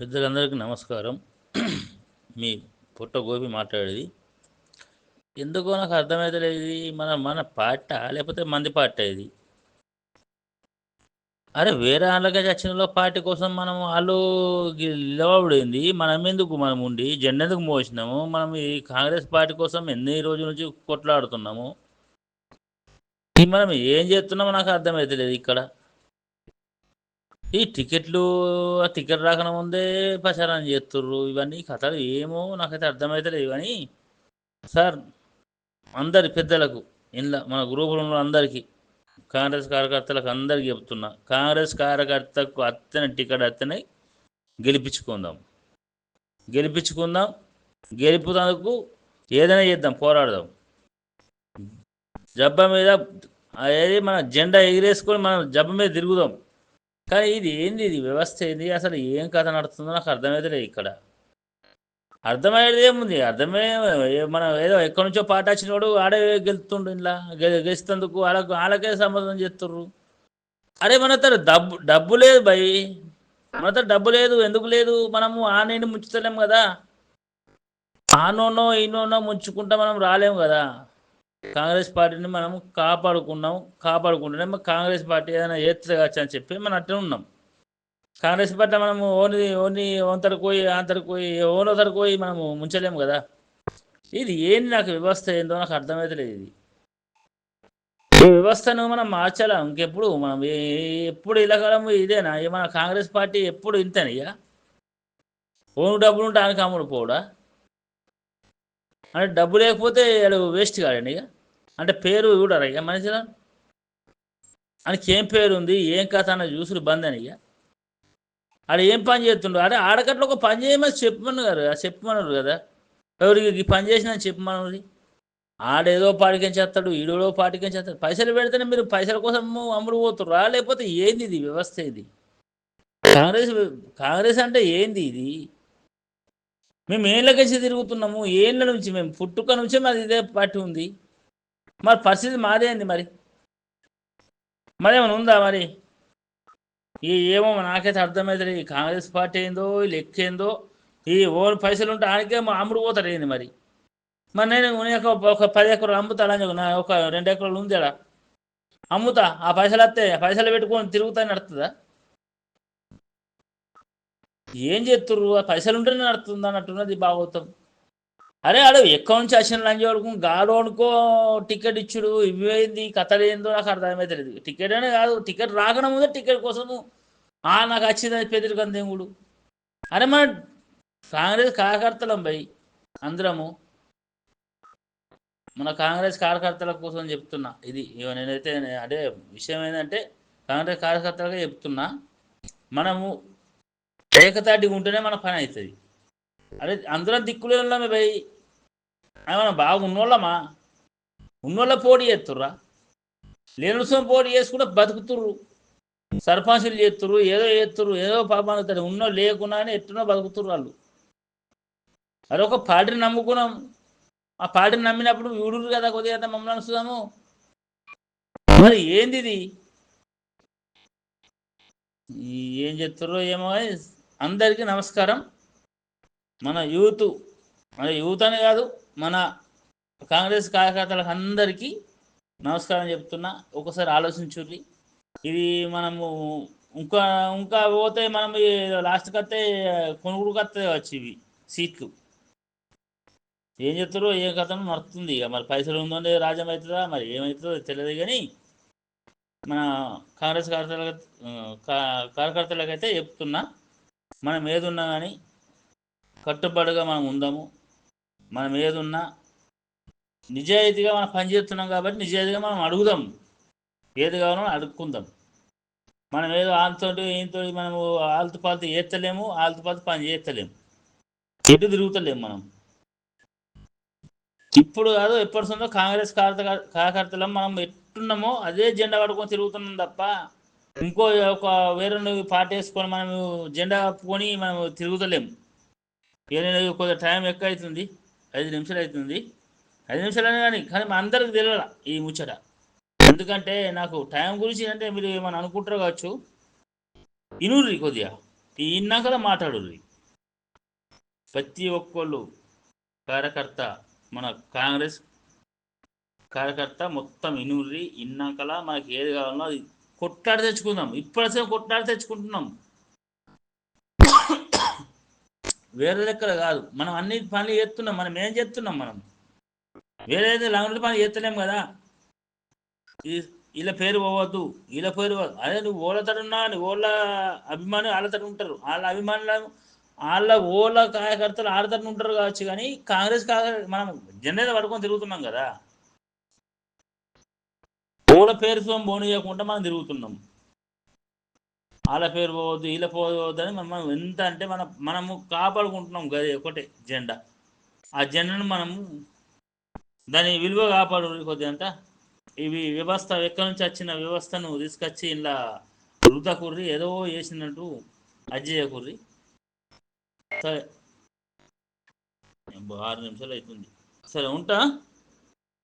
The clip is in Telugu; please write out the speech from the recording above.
పెద్దలందరికీ నమస్కారం. మీ పుట్ట గోపి మాట్లాడేది. ఎందుకో నాకు అర్థమవుతలేదు ఇది మన మన పాట లేకపోతే మంది పాట ఇది. అరే వేరే వాళ్ళకే చచ్చినలో పార్టీ కోసం మనం వాళ్ళు నిలబడింది మనం ఎందుకు మనం ఉండి జెండా ఎందుకు మోసినాము? మనం ఈ కాంగ్రెస్ పార్టీ కోసం ఎన్ని రోజుల నుంచి కొట్లాడుతున్నాము? మనం ఏం చేస్తున్నామో నాకు అర్థమవుతలేదు ఇక్కడ. ఈ టికెట్లు ఆ టికెట్ రాకన ముందే ప్రచారం చేస్తుర్రు. ఇవన్నీ కథలు ఏమో నాకైతే అర్థమవుతలేదు కానీ సార్ అందరి పెద్దలకు ఇందా మన గ్రూపులలో అందరికీ కాంగ్రెస్ కార్యకర్తలకు అందరికీ చెప్తున్నా. కాంగ్రెస్ కార్యకర్తకు అత్తనే టికెట్ అత్తనే గెలిపించుకుందాం. గెలిపించుకుందాం. గెలుపుతందుకు ఏదైనా చేద్దాం పోరాడదాం. జబ్బ మీద అది మన జెండా ఎగిరేసుకొని మనం జబ్బ మీద తిరుగుదాం. కానీ ఇది ఏంది? ఇది వ్యవస్థ ఏంది? అసలు ఏం కథ నడుస్తుందో నాకు అర్థమైతే ఇక్కడ. అర్థమయ్యేది ఏముంది? అర్థమే మనం ఏదో ఎక్కడి నుంచో పాట వచ్చినోడు ఆడే గెలుతుండు ఇలా గెలిచేందుకు వాళ్ళకు వాళ్ళకే సంబంధం చేస్తుర్రు. అరే మన దగ్గర డబ్బు డబ్బు లేదు భయ్. మన దగ్గర డబ్బు లేదు ఎందుకు లేదు? మనము ఆ నేను ముంచుతలేం కదా. ఆనోనో ఈనోనో ముంచుకుంటా మనం రాలేము కదా. కాంగ్రెస్ పార్టీని మనం కాపాడుకున్నాం కాపాడుకుంటేనే కాంగ్రెస్ పార్టీ ఏదైనా ఏస్తుంది కావచ్చు అని చెప్పి మనం అట్లే ఉన్నాం. కాంగ్రెస్ పార్టీ మనము ఓన్లీ ఓన్లీ ఒంతరికి పోయి అంతరకు పోయి ఓనో పోయి మనము ముంచలేము కదా. ఇది ఏంది నాకు వ్యవస్థ ఏందో నాకు అర్థమవుతలేదు ఇది. ఈ వ్యవస్థను మనం మార్చాలా? ఇంకెప్పుడు? మనం ఎప్పుడు ఇలాగలము ఇదేనా? మన కాంగ్రెస్ పార్టీ ఎప్పుడు ఇంతేనయ్యా ఓను డబ్బులు ఉంటే ఆయనకి అమ్ముడు పోడా అంటే డబ్బు లేకపోతే వాడు వేస్ట్ కాడండి ఇక. అంటే పేరు చూడరా ఇక మనిషిలో? ఆయనకి ఏం పేరు ఉంది ఏం కథ అన్న చూసుడు బంద్ అని ఇక. ఆడ ఏం పని చేస్తుండ్రు అరే ఆడకట్ల ఒక పని చేయమని చెప్పమన్నారు కదా చెప్పమన్నారు కదా. ఎవరికి ఈ పని చేసిన చెప్పమన్నది ఆడేదో పాటికం చేస్తాడు ఈడేదో పాటికం చేస్తాడు. పైసలు పెడితేనే మీరు పైసల కోసం అమ్ముడు పోతుండ్రు లేకపోతే ఏంది ఇది వ్యవస్థ ఇది? కాంగ్రెస్ కాంగ్రెస్ అంటే ఏంది ఇది? మేము ఏళ్ళ తిరుగుతున్నాము. ఏళ్ళ నుంచి మేము పుట్టుక నుంచే మాది ఇదే పార్టీ ఉంది. మరి పరిస్థితి మాదే అండి మరి. మరేమైనా ఉందా మరి? ఈ ఏమో నాకైతే అర్థమవుతుంది ఈ కాంగ్రెస్ పార్టీ ఏందో ఈ లెక్క ఏందో ఈ ఓన్ పైసలు ఉంటే ఆయనకే మా అమ్ముడు పోతాడు ఏంది మరి? మరి నేను నేను ఒక ఒక పది ఎకరాలు అమ్ముతా అని నా ఒక రెండు ఎకరాలు ఉంది అలా అమ్ముతా ఆ పైసలు వస్తే ఆ పైసలు పెట్టుకొని తిరుగుతా నడుతుందా ఏం చేస్తుర్రు ఆ పైసలు ఉంటేనే నడుతుంది అన్నట్టున్నది భాగవతం. అరే ఆడు ఎక్కడి నుంచి వచ్చిన లంచ్ వాడుకు గాడోనుకో టికెట్ ఇచ్చుడు ఇవేంది కథలు ఏందో నాకు అర్థమైతే టికెట్ అనే కాదు టికెట్ రాకడం ముందే టికెట్ కోసము. ఆ నాకు వచ్చింది పెద్దరికం దేవుడు. అరే మన కాంగ్రెస్ కార్యకర్తలం భయ్ అందరము. మన కాంగ్రెస్ కార్యకర్తల కోసం చెప్తున్నా. ఇది నేనైతే అదే విషయం ఏంటంటే కాంగ్రెస్ కార్యకర్తలుగా చెప్తున్నా. మనము ఏకతాటిగా ఉంటేనే మన పని అవుతుంది. అరే అందరం దిక్కులే ఉన్నామే భయ్ మనం బాగా ఉన్నోళ్ళమా? ఉన్నోళ్ళ పోటీ చేస్తుర్రా? లేనుసం పోటీ చేసుకుంటే బతుకుతుర్రు. సర్పంచులు చేస్తురు ఏదో చేస్తుర్రు ఏదో పాపాలు తడి ఉన్నో లేకున్నా అని ఎట్టునో బతుకుతుర్రు వాళ్ళు. అరే ఒక పార్టీని నమ్ముకున్నాం. ఆ పార్టీని నమ్మినప్పుడు వీడురు కదా కొద్దిగా మమ్మల్ని అనుసుదాము. మరి ఏంది ఇది? ఏం చెప్తారో ఏమో అందరికీ నమస్కారం. మన యూత్ మన యూత్ అని కాదు మన కాంగ్రెస్ కార్యకర్తలకు అందరికీ నమస్కారం చెప్తున్నా. ఒకసారి ఆలోచించుర్రి ఇది మనము ఇంకా ఇంకా పోతే మనం లాస్ట్కి వస్తే కొనుగోలు వస్తే వచ్చి ఇవి సీట్లు. ఏం చెప్తారో ఏ కథను నడుస్తుంది ఇక. మరి పైసలు ఉందో రాజ్యం అవుతుందా? మరి ఏమవుతుందో తెలియదు కానీ మన కాంగ్రెస్ కార్యకర్తలకు కార్యకర్తలకైతే చెప్తున్నా. మనం ఏదున్నా కానీ కట్టుబడిగా మనం ఉందాము. మనం ఏదున్నా నిజాయితీగా మనం పనిచేస్తున్నాం కాబట్టి నిజాయితీగా మనం అడుగుదాం. ఏది కావాలో అడుక్కుందాం. మనం ఏదో వాళ్ళతో ఈయనతో మనము ఆల్తుపాల్తి ఏత్తలేము ఆల్తుపాల్తి పని చేస్తలేము. ఎటు తిరుగుతలేము మనం. ఇప్పుడు కాదు ఎప్పటి కాంగ్రెస్ కార్యకర్త కార్యకర్తలం మనం ఎట్టున్నామో అదే జెండా పడుకొని తిరుగుతున్నాం తప్ప ఇంకో ఒక వేరే పార్టీ వేసుకొని మనం జెండా కప్పుకొని మనం తిరుగుతలేము ఏదైనా నేను టైం ఎక్కువ అవుతుంది ఐదు నిమిషాలు అవుతుంది. ఐదు నిమిషాలు కానీ కానీ మా అందరికి తెలియాల ఈ ముచ్చట. ఎందుకంటే నాకు టైం గురించి అంటే మీరు ఏమైనా అనుకుంటారు కావచ్చు. ఇనుర్రి కొద్దిగా. ఈ ఇన్నాకలా మాట్లాడుర్రి. ప్రతి ఒక్కళ్ళు కార్యకర్త మన కాంగ్రెస్. కార్యకర్త మొత్తం ఇనుర్రి ఇన్నాకలా మనకి ఏది కావాలో అది కొట్లాడి తెచ్చుకుందాం. ఇప్పటిసే కొట్లాడి తెచ్చుకుంటున్నాం. వేరే లెక్కలు కాదు. మనం అన్ని పనులు చేస్తున్నాం. మనం ఏం చేస్తున్నాం మనం? వేరే లంగడి పని చేస్తలేం కదా. ఇలా పేరు పోవద్దు. ఇలా పేరు పోవద్దు. అదే నువ్వు ఓళ్ళతడున్నా నీ ఓళ్ళ అభిమాని వాళ్ళతడు ఉంటారు. వాళ్ళ అభిమానుల వాళ్ళ ఓళ్ళ కార్యకర్తలు ఆడతడు ఉంటారు కావచ్చు కానీ కాంగ్రెస్ కాంగ్రెస్ మనం జెండా పడుకొని తిరుగుతున్నాం కదా. పూల పేరు సోం పోనీయకుండా మనం తిరుగుతున్నాం. వాళ్ళ పేరు పోవద్దు వీళ్ళ పోవద్దు అని మనం ఎంత అంటే మనం మనము కాపాడుకుంటున్నాం గది ఒకటే జెండా. ఆ జెండాను మనము దాని విలువ కాపాడు కొద్దిగా అంతా. ఇవి వ్యవస్థ ఎక్కడి నుంచి వచ్చిన వ్యవస్థను తీసుకొచ్చి ఇలా వృద్ధ కుర్రి ఏదో చేసినట్టు అజ్జయ్య కుర్రి సరే ఆరు నిమిషాలు అవుతుంది సరే ఉంటా.